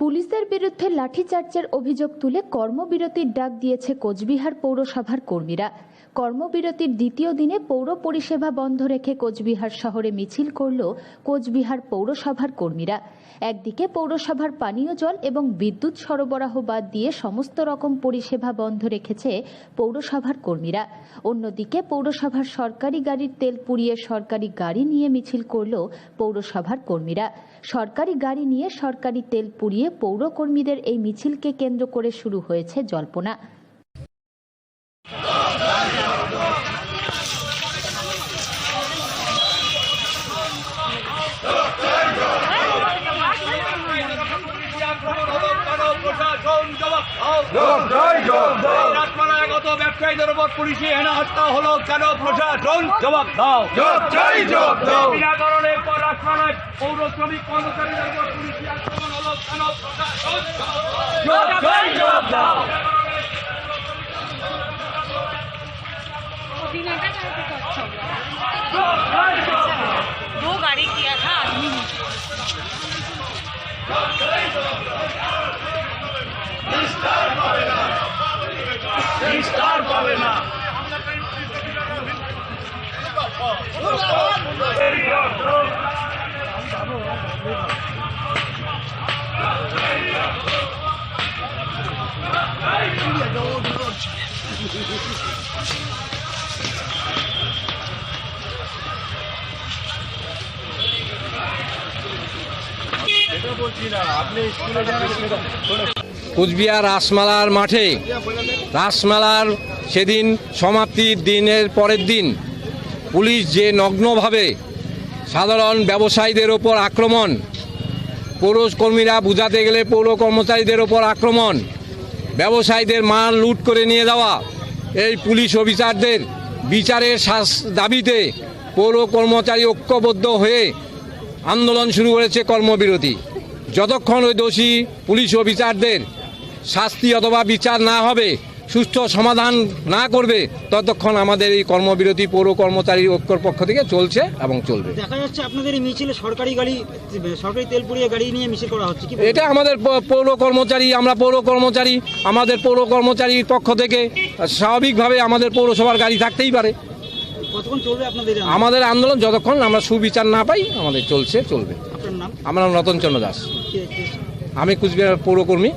পুলিশের বিরুদ্ধে লাঠিচার্জের অভিযোগ তুলে কর্মবিরতির ডাক দিয়েছে কোচবিহার পৌরসভার কর্মীরা। কর্মবিরতির দ্বিতীয় দিনে পৌর পরিষেবা বন্ধ রেখে কোচবিহার শহরে মিছিল করল কোচবিহার পৌরসভার কর্মীরা। একদিকে পৌরসভার পানীয় জল এবং বিদ্যুৎ সরবরাহ বাদ দিয়ে সমস্ত রকম পরিষেবা বন্ধ রেখেছে পৌরসভার কর্মীরা। অন্যদিকে পৌরসভার সরকারি গাড়ির তেল পুড়িয়ে সরকারি গাড়ি নিয়ে মিছিল করল পৌরসভার কর্মীরা। সরকারি গাড়ি নিয়ে সরকারি তেল পুড়িয়ে পৌর কর্মীদের এই মিছিলকে কেন্দ্র করে শুরু হয়েছে জল্পনা প্রশাসন জবাব দাও। জবাব দাও, জবাব দাও। রাজমালায় গত ব্যবসায়ীদের উপর পুলিশি হেনা হত্যা হলো কেন প্রশাসন জবাব দাও জবাব চাই, জবাব দাও। বিনা কারণে পর রাজমালায় পৌর শ্রমিক কর্মচারীদের উপর পুলিশি আক্রমণ হলো কেন প্রশাসন জবাব দাও। জবাব চাই, জবাব দাও। बिना का अच्छा हुआ दो गाड़ी किया था आदमी ने কুচবিহার রাসমালার মাঠে। রাসমালার সেদিন সমাপ্তির দিনের পরের দিন পুলিশ যে নগ্নভাবে সাধারণ ব্যবসায়ীদের ওপর আক্রমণ পৌর কর্মীরা বুঝাতে গেলে পৌর কর্মচারীদের ওপর আক্রমণ, ব্যবসায়ীদের মাল লুট করে নিয়ে যাওয়া, এই পুলিশ অফিসারদের বিচারের শাস দাবিতে পৌর কর্মচারী ঐক্যবদ্ধ হয়ে আন্দোলন শুরু করেছে কর্মবিরতি। যতক্ষণ ওই দোষী পুলিশ অফিসারদের শাস্তি অথবা বিচার না হবে সুষ্ঠু সমাধান না করবে ততক্ষণ আমাদের এই কর্মবিরতি পৌর কর্মচারী ঐক্যর পক্ষ থেকে চলছে এবং চলবে। দেখা যাচ্ছে আপনাদের এই মিছিলে সরকারি গাড়ি সরকারি তেল পুড়িয়ে গাড়ি নিয়ে মিছিল করা হচ্ছে। এটা আমাদের পৌর কর্মচারী আমরা পৌর কর্মচারী আমাদের পৌর কর্মচারীর পক্ষ থেকে স্বাভাবিকভাবে আমাদের পৌরসভার গাড়ি থাকতেই পারে। আমাদের আন্দোলন যতক্ষণ আমরা সুবিচার না পাই আমাদের চলছে চলবে। আমার নাম রতনচন্দ্র দাস। আমি কুচবিহার পৌরকর্মী।